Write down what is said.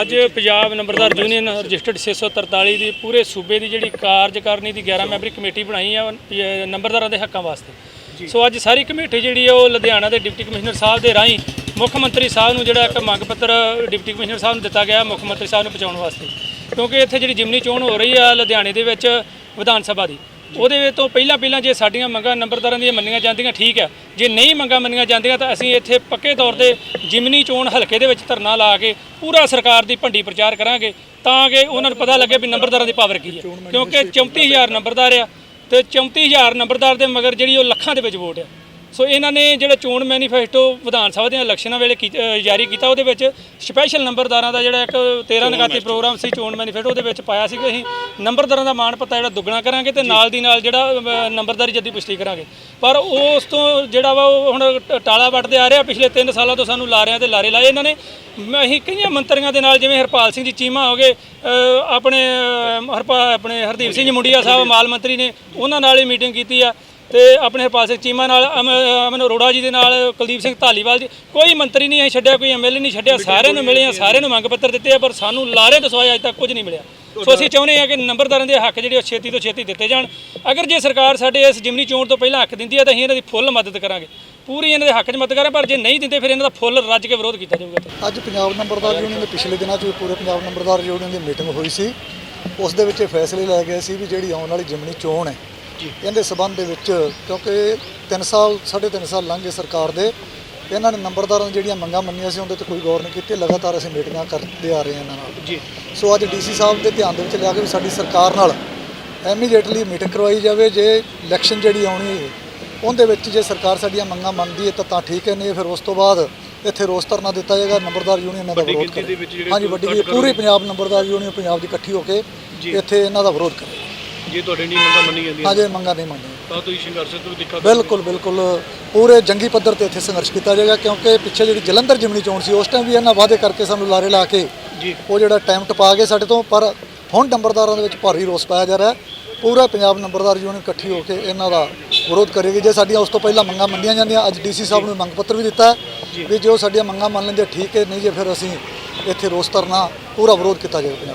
ਅੱਜ ਪੰਜਾਬ ਨੰਬਰਦਾਰ union registered 643 ਦੀ ਪੂਰੇ ਸੂਬੇ ਦੀ ਜਿਹੜੀ ਕਾਰਜਕਾਰਨੀ ਦੀ 11 ਮੈਂਬਰੀ ਕਮੇਟੀ ਬਣਾਈ ਆ ਨੰਬਰਦਾਰਾਂ ਦੇ ਹੱਕਾਂ ਵਾਸਤੇ। ਸੋ ਅੱਜ ਸਾਰੀ ਕਮੇਟੀ ਜਿਹੜੀ ਆ ਉਹ ਲੁਧਿਆਣਾ ਦੇ ਡਿਪਟੀ ਕਮਿਸ਼ਨਰ ਸਾਹਿਬ ਦੇ ਰਾਹੀਂ ਮੁੱਖ ਮੰਤਰੀ ਸਾਹਿਬ ਨੂੰ ਜਿਹੜਾ ਇੱਕ ਮੰਗ ਪੱਤਰ ਡਿਪਟੀ ਕਮਿਸ਼ਨਰ ਸਾਹਿਬ ਨੂੰ ਦਿੱਤਾ ਗਿਆ ਮੁੱਖ ਮੰਤਰੀ ਸਾਹਿਬ ਨੂੰ ਪਹੁੰਚਾਉਣ ਵਾਸਤੇ। ਕਿਉਂਕਿ ਇੱਥੇ ਜਿਹੜੀ ਜਿਮਨੀ ਚੋਣ ਹੋ ਰਹੀ ਆ ਲੁਧਿਆਣੇ ਦੇ ਵਿੱਚ ਵਿਧਾਨ ਸਭਾ ਦੀ। ਉਹਦੇ ਤੋਂ ਪਹਿਲਾਂ ਪਹਿਲਾਂ ਜੇ ਸਾਡੀਆਂ ਮੰਗਾਂ ਨੰਬਰਦਾਰਾਂ ਦੀਆਂ ਮੰਨੀਆਂ ਜਾਂਦੀਆਂ ਠੀਕ ਹੈ। ਜੇ ਨਹੀਂ ਮੰਗਾਂ ਮੰਨੀਆਂ ਜਾਂਦੀਆਂ ਤਾਂ ਅਸੀਂ ਇੱਥੇ ਪੱਕੇ ਤੌਰ ਤੇ ਜਿਮਨੀ ਚੋਣ ਹਲਕੇ ਦੇ ਵਿੱਚ ਧਰਨਾ ਲਾ ਕੇ ਪੂਰਾ ਸਰਕਾਰ ਦੀ ਭੰਡੀ ਪ੍ਰਚਾਰ ਕਰਾਂਗੇ ਤਾਂ ਕਿ ਉਹਨਾਂ ਨੂੰ ਪਤਾ ਲੱਗੇ ਵੀ ਨੰਬਰਦਾਰਾਂ ਦੀ ਪਾਵਰ ਕੀ ਹੈ। ਕਿਉਂਕਿ 34000 ਨੰਬਰਦਾਰ ਆ ਤੇ 34000 ਨੰਬਰਦਾਰ ਦੇ ਮਗਰ ਜਿਹੜੀ ਉਹ ਲੱਖਾਂ ਦੇ ਵਿੱਚ ਵੋਟ ਆ ਸੋ ਇਹਨਾਂ ਨੇ ਜਿਹੜਾ ਚੋਣ ਮੈਨੀਫੈਸਟੋ ਵਿਧਾਨ ਸਭਾ ਦੀਆਂ ਇਲੈਕਸ਼ਨਾਂ ਵੇਲੇ ਜਾਰੀ ਕੀਤਾ ਉਹਦੇ ਵਿੱਚ ਸਪੈਸ਼ਲ ਨੰਬਰਦਾਰਾਂ ਦਾ ਜਿਹੜਾ ਇੱਕ 13 ਨਗਾਤੀ ਪ੍ਰੋਗਰਾਮ ਸੀ ਚੋਣ ਮੈਨੀਫੈਸਟੋ ਉਹਦੇ ਵਿੱਚ ਪਾਇਆ ਸੀ ਕਿ ਅਸੀਂ ਨੰਬਰਦਾਰਾਂ ਦਾ ਮਾਣ ਪੱਤਾ ਜਿਹੜਾ ਦੁੱਗਣਾ ਕਰਾਂਗੇ ਤੇ ਨਾਲ ਦੀ ਨਾਲ ਜਿਹੜਾ ਨੰਬਰਦਾਰੀ ਜੱਦੀ ਪੁਸ਼ਟੀ ਕਰਾਂਗੇ। ਪਰ ਉਸ ਤੋਂ ਜਿਹੜਾ ਵਾ ਉਹ ਹੁਣ ਟਾਲਾ ਵੱਟਦੇ ਆ ਰਿਹਾ ਪਿਛਲੇ 3 ਸਾਲਾਂ ਤੋਂ ਸਾਨੂੰ ਲਾਰਿਆਂ ਤੇ ਲਾਰੇ ਲਾਏ ਇਹਨਾਂ ਨੇ। ਮ- ਅਸੀਂ ਕਈਆਂ ਮੰਤਰੀਆਂ ਦੇ ਨਾਲ ਜਿਵੇਂ ਹਰਪਾਲ ਸਿੰਘ ਜੀ ਚੀਮਾ ਹੋ ਗਏ ਅ, ਆਪਣੇ ਹਰਪਾ ਆਪਣੇ ਹਰਦੀਪ ਸਿੰਘ ਮੁੰਡੀਆ ਸਾਹਿਬ ਮਾਲ ਮੰਤਰੀ ਨੇ ਉਹਨਾਂ ਨਾਲ ਹੀ ਮੀਟਿੰਗ ਕੀਤੀ ਆ। ਤੇ ਆਪਣੇ ਹਰਪਾਲ ਸਿੰਘ ਚੀਮਾ ਨਾਲ ਅਮ- ਅਮਨ ਅਰੋੜਾ ਜੀ ਦੇ ਨਾਲ ਕੁਲਦੀਪ ਸਿੰਘ ਧਾਲੀਵਾਲ ਜੀ ਕੋਈ ਮੰਤਰੀ ਨਹੀਂ ਅਸੀਂ ਛੱਡਿਆ ਕੋਈ ਐਮਐਲਏ ਨਹੀਂ ਛੱਡਿਆ ਸਾਰਿਆਂ ਨੂੰ ਮਿਲੇ ਆ ਸਾਰਿਆਂ ਨੂੰ ਮੰਗ ਪੱਤਰ ਦਿੱਤੇ ਆ ਪਰ ਸਾਨੂੰ ਲਾਰੇ ਤੋਂ ਸਿਵਾਏ ਅਜੇ ਤੱਕ ਕੁਝ ਨਹੀਂ ਮਿਲਿਆ। ਸੋ ਅਸੀਂ ਚਾਹੁੰਦੇ ਆ ਕਿ ਨੰਬਰਦਾਰਾਂ ਦੇ ਹੱਕ ਜਿਹੜੇ ਉਹ ਛੇਤੀ ਤੋਂ ਛੇਤੀ ਦਿੱਤੇ ਜਾਣ। ਅਗਰ ਜੇ ਸਰਕਾਰ ਸਾਡੇ ਇਸ ਜਿਮਨੀ ਚੋਣ ਤੋਂ ਪਹਿਲਾਂ ਹੱਕ ਦਿੰਦੀ ਹੈ ਤਾਂ ਅਸੀਂ ਇਹਨਾਂ ਦੀ ਫੁੱਲ ਮਦਦ ਕਰਾਂਗੇ। ਪੂਰੀ ਇਹਨਾਂ ਦੇ ਹੱਕ 'ਚ ਮਦਦ ਕਰਾਂਗੇ ਪਰ ਜੇ ਨਹੀਂ ਦਿੰਦੇ ਫਿਰ ਇਹਨਾਂ ਦਾ ਫੁੱਲ ਰੱਜ ਕੇ ਵਿਰੋਧ ਕੀਤਾ ਜਾਊਗਾ ਅੱਜ ਪੰਜਾਬ ਨੰਬਰਦਾਰ ਯੂਨੀਅਨ ਦੇ ਪਿਛਲੇ ਦਿਨਾਂ 'ਚ ਵੀ ਪੂਰੇ ਪੰਜਾਬ ਨੰਬਰਦਾਰ ਯੂਨੀਅਨ ਦੀ ਮੀਟਿੰਗ ਹੋਈ ਸੀ। ਉਸ ਦੇ ਵਿੱਚ ਇਹ ਫੈਸਲੇ ਲਏ ਗਏ ਸੀ ਵੀ ਜਿਹੜੀ ਆਉਣ ਵਾਲੀ ਜਿਮਨੀ ਚੋਣ ਹੈ ਇਹਦੇ ਸਬੰਧ ਦੇ ਵਿੱਚ ਕਿਉਂਕਿ 3 ਸਾਲ 3.5 ਸਾਲ ਲੰਘ ਗਏ ਸਰਕਾਰ ਦੇ। ਇਹਨਾਂ ਨੇ ਨੰਬਰਦਾਰਾਂ ਜਿਹੜੀਆਂ ਮੰਗਾਂ ਮੰਨੀਆਂ ਸੀ ਉਹਦੇ ਤੇ ਕੋਈ ਗੌਰ ਨਹੀਂ ਕੀਤੀ। ਲਗਾਤਾਰ ਅਸੀਂ ਮੀਟਿੰਗਾਂ ਕਰਦੇ ਆ ਰਹੇ ਹਾਂ ਇਹਨਾਂ ਨਾਲ। ਜੀ। ਸੋ ਅੱਜ ਡੀਸੀ ਸਾਹਿਬ ਦੇ ਧਿਆਨ ਦੇ ਵਿੱਚ ਲਿਆ ਕੇ ਵੀ ਸਾਡੀ ਸਰਕਾਰ ਨਾਲ ਇਮੀਡੀਏਟਲੀ ਮੀਟਿੰਗ ਕਰਵਾਈ ਜਾਵੇ। ਜੇ ਇਲੈਕਸ਼ਨ ਜਿਹੜੀ ਆਉਣੀ ਹੈ ਉਹਦੇ ਵਿੱਚ ਜੇ ਸਰਕਾਰ ਸਾਡੀਆਂ ਮੰਗਾਂ ਮੰਨਦੀ ਹੈ ਤਾਂ ਤਾਂ ਠੀਕ ਹੈ। ਨਹੀਂ ਫਿਰ ਉਸ ਤੋਂ ਬਾਅਦ ਇੱਥੇ ਰੋਸ ਧਰਨਾ ਦਿੱਤਾ ਜਾਏਗਾ ਨੰਬਰਦਾਰ ਯੂਨੀਅਨ ਦਾ ਵਿਰੋਧ ਕਰੇ। ਹਾਂਜੀ ਵੱਡੀ ਪੂਰੀ ਪੰਜਾਬ ਨੰਬਰਦਾਰ ਯੂਨੀਅਨ ਪੰਜਾਬ ਦੀ ਇਕੱਠੀ ਹੋ ਕੇ ਇੱਥੇ ਇਹਨਾਂ ਦਾ ਵਿਰੋਧ ਕਰੇ। ਜੇ ਤੁਹਾਡੇ ਨਹੀਂ ਮੰਗਾਂ ਮੰਨੀ ਜਾਂਦੀਆਂ? ਹਾਂਜੀ ਮੰਗਾਂ ਨਹੀਂ ਮੰਨੀਆਂ। ਤਾਂ ਤੁਸੀਂ ਸੰਘਰਸ਼ ਤੋਂ ਦੇਖਾ ਬਿਲਕੁਲ ਬਿਲਕੁਲ। ਪੂਰੇ ਜੰਗੀ ਪੱਧਰ ਤੇ ਇੱਥੇ ਸੰਘਰਸ਼ ਕੀਤਾ ਜਾਏਗਾ ਕਿਉਂਕਿ ਪਿੱਛੇ ਜਿਹੜੀ ਜਲੰਧਰ ਜਿਮਨੀ ਚੋਣ ਸੀ ਉਸ ਟਾਈਮ ਵੀ ਇਹਨਾਂ ਵਾਅਦੇ ਕਰਕੇ ਸਾਨੂੰ ਲਾਰੇ ਲਾ ਕੇ ਜੀ। ਉਹ ਜਿਹੜਾ ਟਾਈਮ ਟਪਾ ਗਏ ਸਾਡੇ ਤੋਂ ਪਰ ਹੁਣ ਨੰਬਰਦਾਰਾਂ ਦੇ ਵਿੱਚ ਭਾਰੀ ਰੋਸ ਪਾਇਆ ਜਾ ਰਿਹਾ ਪੂਰਾ ਪੰਜਾਬ ਨੰਬਰਦਾਰ ਯੂਨੀਅਨ ਇਕੱਠੀ ਹੋ ਕੇ ਇਹਨਾਂ ਦਾ ਵਿਰੋਧ ਕਰੇਗੀ। ਜੇ ਸਾਡੀਆਂ ਉਸ ਤੋਂ ਪਹਿਲਾਂ ਮੰਗਾਂ ਮੰਨੀਆਂ ਜਾਂਦੀਆਂ ਅੱਜ ਡੀਸੀ ਸਾਹਿਬ ਨੂੰ ਮੰਗ ਪੱਤਰ ਵੀ ਦਿੱਤਾ ਵੀ ਜੋ ਸਾਡੀਆਂ ਮੰਗਾਂ ਮੰਨ ਲੈਂਦੇ ਠੀਕ ਹੈ ਨਹੀਂ ਜੇ ਫਿਰ ਅਸੀਂ ਇੱਥੇ ਰੋਸ ਧਰਨਾ ਪੂਰਾ ਵਿਰੋਧ ਕੀਤਾ ਜਾਏਗਾ